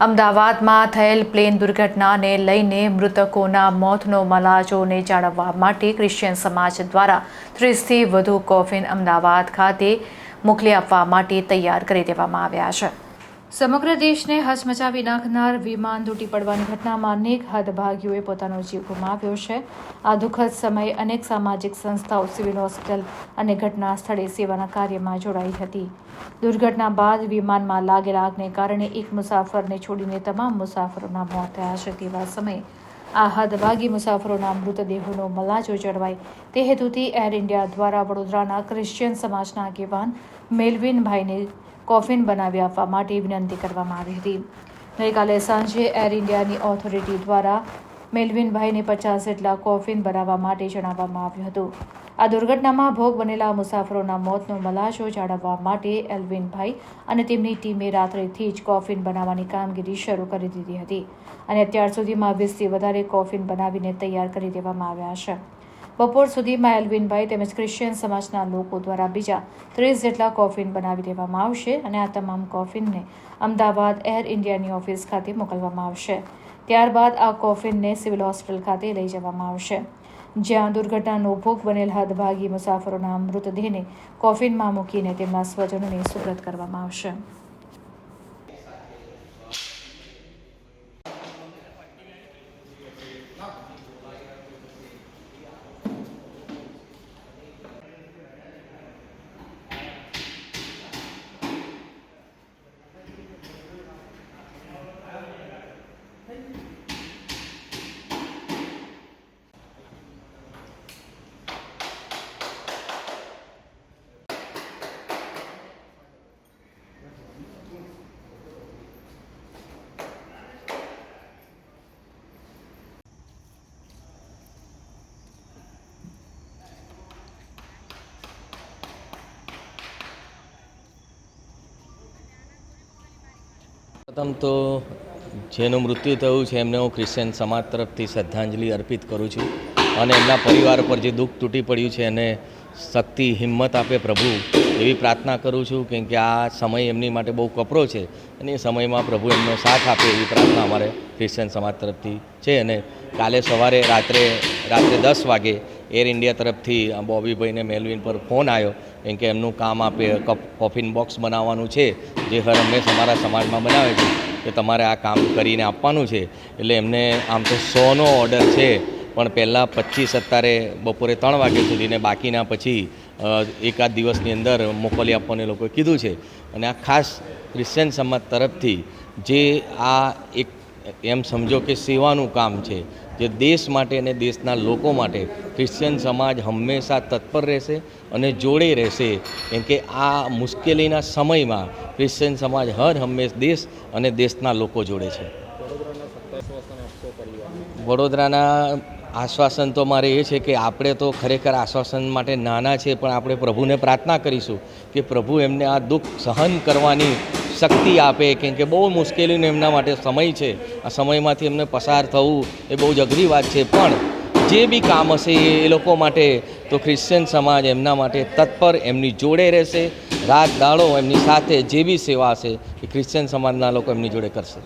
અમદાવાદમાં થયેલ પ્લેન દુર્ઘટનાને લઈને મૃતકોના મોતનો મલાજોને જાળવવા માટે ક્રિશ્ચિયન સમાજ દ્વારા ત્રીસથી વધુ કોફિન અમદાવાદ ખાતે મોકલી આપવા માટે તૈયાર કરી દેવામાં આવ્યા છે. સમગ્ર દેશને હચમચાવી નાખનાર વિમાન તૂટી પડવાની ઘટનામાં અનેક હદભાગીઓએ પોતાનો જીવ ગુમાવ્યો છે. આ દુઃખદ સમયે અનેક સામાજિક સંસ્થાઓ, સિવિલ હોસ્પિટલ અને ઘટના સ્થળે સેવાના કાર્યમાં જોડાઈ હતી. દુર્ઘટના બાદ વિમાનમાં લાગેલા આગને કારણે એક મુસાફરને છોડીને તમામ મુસાફરોના મોત થયા છે તેવા સમયે. આ હદભાગી મુસાફરોના મૃતદેહોનો મલાજો જળવાય. તે હેતુથી એર ઇન્ડિયા દ્વારા વડોદરાના ક્રિશ્ચિયન સમાજના આગેવાન મેલવિનભાઈને કોફિન બનાવી આપવા માટે વિનંતી કરવામાં આવી હતી. ગઈકાલે સાંજે એર ઇન્ડિયાની ઓથોરિટી દ્વારા મેલવિનભાઈને પચાસ જેટલા કોફિન બનાવવા માટે જણાવવામાં આવ્યું હતું. આ દુર્ઘટનામાં ભોગ બનેલા મુસાફરોના મોતનો મલાશો જાળવવા માટે એલ્વિનભાઈ અને તેમની ટીમે રાત્રેથી જ કોફિન બનાવવાની કામગીરી શરૂ કરી દીધી હતી અને અત્યાર સુધીમાં વીસથી વધારે કોફિન બનાવીને તૈયાર કરી દેવામાં આવ્યા છે. બપોર સુધીમાં એલ્વિનભાઈ તેમજ ક્રિશ્ચિયન સમાજના લોકો દ્વારા બીજા ત્રીસ જેટલા કોફિન બનાવી દેવામાં આવશે અને આ તમામ કોફિનને અમદાવાદ એર ઇન્ડિયાની ઓફિસ ખાતે મોકલવામાં આવશે. ત્યારબાદ આ કોફિનને સિવિલ હોસ્પિટલ ખાતે લઈ જવામાં આવશે. જ્યાં દુર્ઘટનાનો ભોગ બનેલ હદભાગી મુસાફરોના મૃતદેહને કોફિનમાં મૂકીને તેમના સ્વજનોને સુપ્રત કરવામાં આવશે. પ્રથમ તો જેનું મૃત્યુ થયું છે, એમને હું ક્રિશ્ચિયન સમાજ તરફથી શ્રદ્ધાંજલિ અર્પિત કરું છું. અને એમના પરિવાર પર જે દુઃખ તૂટી પડ્યું છે, એને શક્તિ, હિંમત આપે પ્રભુ. એવી પ્રાર્થના કરું છું કેમ કે આ સમય એમની માટે બહુ કપરો છે. અને એ સમયમાં પ્રભુ એમનો સાથ આપે એવી પ્રાર્થના અમારે ક્રિશ્ચિયન સમાજ તરફથી છે. અને કાલે સવારે રાત્રે રાત્રે દસ વાગે એર ઇન્ડિયા તરફથી બોબીભાઈને મેલવિન પર ફોન આવ્યો કેમ કે એમનું કામ આપે કોફિન બોક્સ બનાવવાનું છે, જે હર હંમેશ અમારા સમાજમાં બનાવે છે, કે તમારે આ કામ કરીને આપવાનું છે. એટલે એમને આમ તો સોનો ઓર્ડર છે, પણ પહેલાં પચીસ અત્યારે બપોરે ત્રણ વાગ્યા સુધી ને બાકીના પછી એકાદ દિવસની અંદર મોકલી આપવાનું લોકોએ કીધું છે. અને આ ખાસ ક્રિશ્ચિયન સમાજ તરફથી જે આ એક એમ સમજો કે સેવાનું કામ છે. જે દેશ માટે અને દેશના લોકો માટે ક્રિશ્ચિયન સમાજ હંમેશા તત્પર રહેશે અને જોડે રહેશે. કેમ કે આ મુશ્કેલીના સમયમાં ક્રિશ્ચિયન સમાજ હર હંમેશ દેશ અને દેશના લોકો જોડે છે. વડોદરાના આશ્વાસન તો મારે એ છે કે આપણે તો ખરેખર આશ્વાસન માટે નાના છે, પણ આપણે પ્રભુને પ્રાર્થના કરીશું કે પ્રભુ એમને આ દુઃખ સહન કરવાની શક્તિ આપે. કેમ કે બહુ મુશ્કેલીનો એમના માટે સમય છે. આ સમયમાંથી એમને પસાર થવું એ બહુ જ અઘરી વાત છે. પણ જે બી કામ હશે એ લોકો માટે, તો ક્રિશ્ચિયન સમાજ એમના માટે તત્પર, એમની જોડે રહેશે. રાત, દાડો એમની સાથે જે બી સેવા હશે એ ક્રિશ્ચિયન સમાજના લોકો એમની જોડે કરશે.